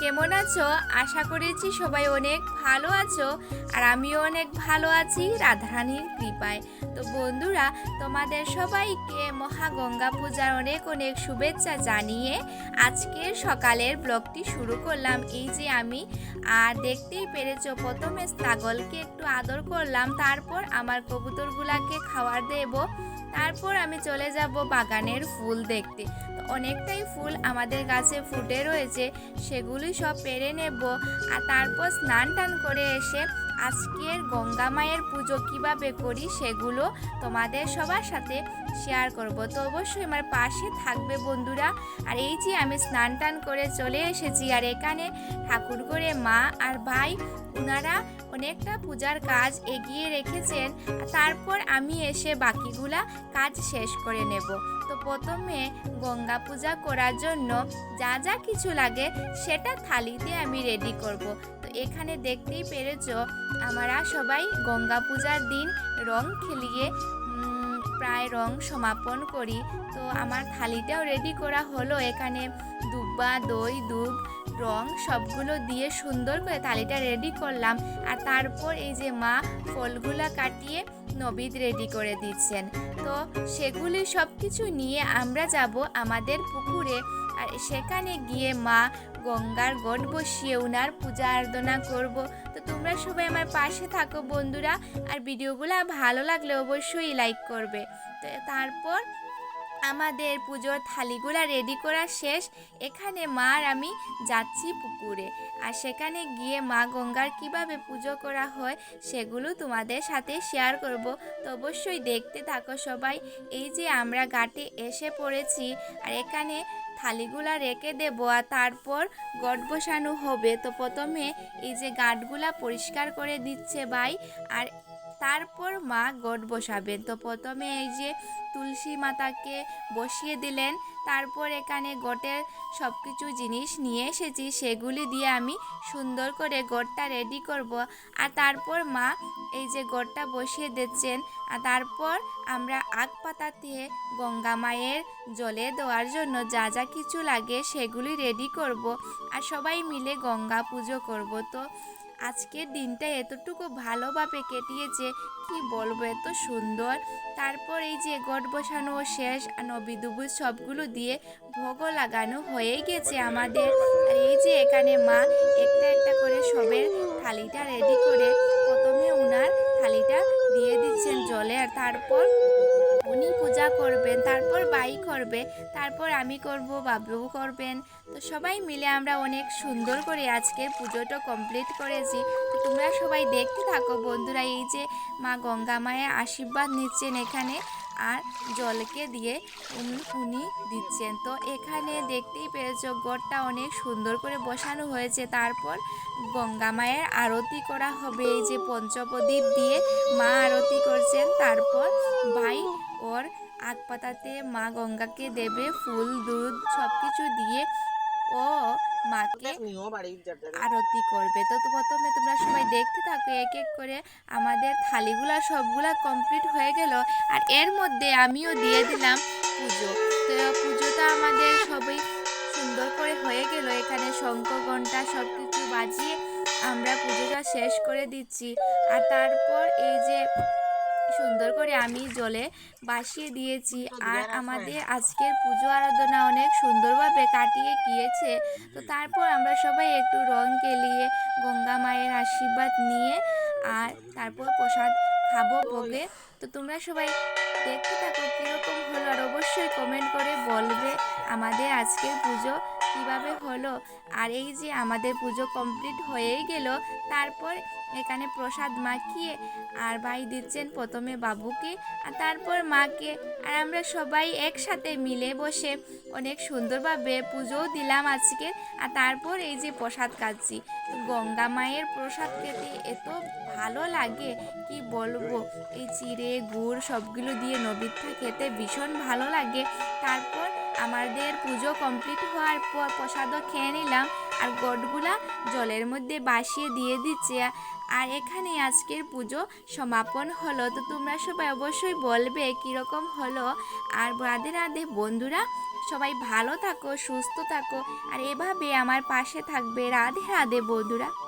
কেমন আছো? আশা করেছি সবাই অনেক ভালো আছো আর আমিও অনেক ভালো আছি রাধারানীর কৃপায়। তো বন্ধুরা, তোমাদের সবাইকে মহাগঙ্গা পূজার অনেক অনেক শুভেচ্ছা জানিয়ে আজকের সকালের ব্লগটি শুরু করলাম। এই যে আমি, আর দেখতেই পেরেছ, প্রথমে ছাগলকে একটু আদর করলাম, তারপর আমার কবুতরগুলাকে খাওয়ার দেব, তারপর আমি চলে যাব বাগানের ফুল দেখতে। তো অনেকটাই ফুল আমাদের গাছে ফুটে রয়েছে সেগুলি সব পেরে নেব। আর তারপর স্নান টান করে এসে আজকের গঙ্গা মায়ের পুজো কীভাবে করি সেগুলো তোমাদের সবার সাথে শেয়ার করব। তো অবশ্যই আমার পাশে থাকবে বন্ধুরা। আর এই যে আমি স্নান টান করে চলে এসেছি, আর এখানে ঠাকুর করে মা আর ভাই ওনারা অনেকটা পূজার কাজ এগিয়ে রেখেছেন। তারপর আমি এসে বাকিগুলা কাজ শেষ করে নেব। তো প্রথমে গঙ্গা পূজা করার জন্য যা যা কিছু লাগে সেটা থালিতে আমি রেডি করব। এখানে দেখতেই পেরেছ আমরা সবাই গঙ্গা পূজার দিন রং খেলিয়ে প্রায় রং সমাপন করি। তো আমার থালিটাও রেডি করা হলো। এখানে দুব্বা, দই, দুধ, রং সবগুলো দিয়ে সুন্দর করে থালিটা রেডি করলাম। আর তারপর এই যে মা ফলগুলা কাটিয়ে নবিদ রেডি করে দিচ্ছেন। তো সেগুলি সব কিছু নিয়ে আমরা যাব আমাদের পুকুরে। সেখানে গিয়ে মা গঙ্গার গট বসিয়ে ওনার পূজা আরাধনা করব। তো তোমরা সবাই আমার পাশে থাকো বন্ধুরা। আর ভিডিওগুলো ভালো লাগলে অবশ্যই লাইক করবে। তো তারপর আমাদের পুজোর থালিগুলা রেডি করা শেষ। এখানে মা আর আমি যাচ্ছি পুকুরে। আর সেখানে গিয়ে মা গঙ্গার কীভাবে পুজো করা হয় সেগুলো তোমাদের সাথে শেয়ার করব। তো অবশ্যই দেখতে থাকো সবাই। এই যে আমরা ঘাটে এসে পড়েছি, আর এখানে থালিগুলা রেখে দেবো, আর তারপর গট বসানো হবে। তো প্রথমে এই যে গাটগুলা পরিষ্কার করে দিচ্ছে ভাই। আর তারপর মা গট বসাবেন। তো প্রথমে এই যে তুলসী মাতাকে বসিয়ে দিলেন, তারপর এখানে গটের সব কিছু জিনিস নিয়ে এসেছি, সেগুলি দিয়ে আমি সুন্দর করে গড়টা রেডি করব। আর তারপর মা এই যে গড়টা বসিয়ে দিচ্ছেন, আর তারপর আমরা আগ পাতাতে গঙ্গা মায়ের জলে দেওয়ার জন্য যা যা কিছু লাগে সেগুলি রেডি করব। আর সবাই মিলে গঙ্গা পুজো করব। তো আজকের দিনটা এতটুকু ভালোভাবে কেটিয়েছে কি বলব, এত সুন্দর। তারপর এই যে গট বসানো শেষ নবিদুবুজ সবগুলো দিয়ে ভোগ লাগানো হয়ে গেছে আমাদের। আর এই যে এখানে মা একটা একটা করে সবের থালিটা রেডি করে প্রথমে উনার থালিটা দিয়ে দিচ্ছেন জলে, আর তারপর উনি পূজা করবেন, তারপর বাই করবে, তারপর আমি করব বাবু করবেন। তো সবাই মিলে আমরা অনেক সুন্দর করে আজকের পুজোটা কমপ্লিট করেছি। তো তোমরা সবাই দেখতে থাকো বন্ধুরা, এই যে মা গঙ্গা মায়ের আশীর্বাদ নিচ্ছেন এখানে আর জলকে দিয়ে উনি উনি দিচ্ছেন। তো এখানে দেখতেই পেরেছ গড়টা অনেক সুন্দর করে বসানো হয়েছে। তারপর গঙ্গা মায়ের আরতি করা হবে, এই যে পঞ্চপ্রদীপ দিয়ে মা আরতি করছেন। তারপর ভাই ওর আগ পাতাতে মা গঙ্গাকে দেবে ফুল, দুধ সব কিছু দিয়ে ও মাকে আরতি করবে। তো প্রথমে তোমরা সবাই দেখতে থাকো, এক এক করে আমাদের থালিগুলা সবগুলা কমপ্লিট হয়ে গেল আর এর মধ্যে আমিও দিয়ে দিলাম পুজো। তো পুজোটা আমাদের সবই সুন্দর করে হয়ে গেল। এখানে শঙ্খ ঘণ্টা সব কিছু বাজিয়ে আমরা পুজোটা শেষ করে দিচ্ছি। আর তারপর এই যে সুন্দর করে আমি জলে বাসিয়ে দিয়েছি। আর আমাদের আজকের পুজো আরাধনা অনেক সুন্দরভাবে কাটিয়ে গিয়েছে। তো তারপর আমরা সবাই একটু রং কেলিয়ে গঙ্গা মায়ের আশীর্বাদ নিয়ে আর তারপর প্রসাদ খাব ভোগে। তো তোমরা সবাই দেখতে থাকো কীরকম হলো আর অবশ্যই কমেন্ট করে বলবে আমাদের আজকের পুজো কীভাবে হলো? আর এই যে আমাদের পুজো কমপ্লিট হয়েই গেল, তারপর এখানে প্রসাদ মাখিয়ে আর ভাই দিচ্ছেন প্রথমে বাবুকে, আর তারপর মাকে, আর আমরা সবাই একসাথে মিলে বসে অনেক সুন্দরভাবে পুজোও দিলাম আজকে। আর তারপর এই যে প্রসাদ খাচ্ছি। গঙ্গা মায়ের প্রসাদ খেতে এত ভালো লাগে? কি বলব? এই চিড়ে, গুড় সবগুলো দিয়ে নবিত্রা খেতে ভীষণ ভালো লাগে। তারপর আমাদের পুজো কমপ্লিট হওয়ার পর প্রসাদও খেয়ে নিলাম। আর গটগুলা জলের মধ্যে বাসিয়ে দিয়ে দিচ্ছে। আর এখানে আজকের পুজো সমাপন হলো। তো তোমরা সবাই অবশ্যই বলবে কীরকম হলো। আর রাধে রাধে বন্ধুরা, সবাই ভালো থাকো, সুস্থ থাকো। আর এভাবে আমার পাশে থাকবে রাধে রাধে বন্ধুরা।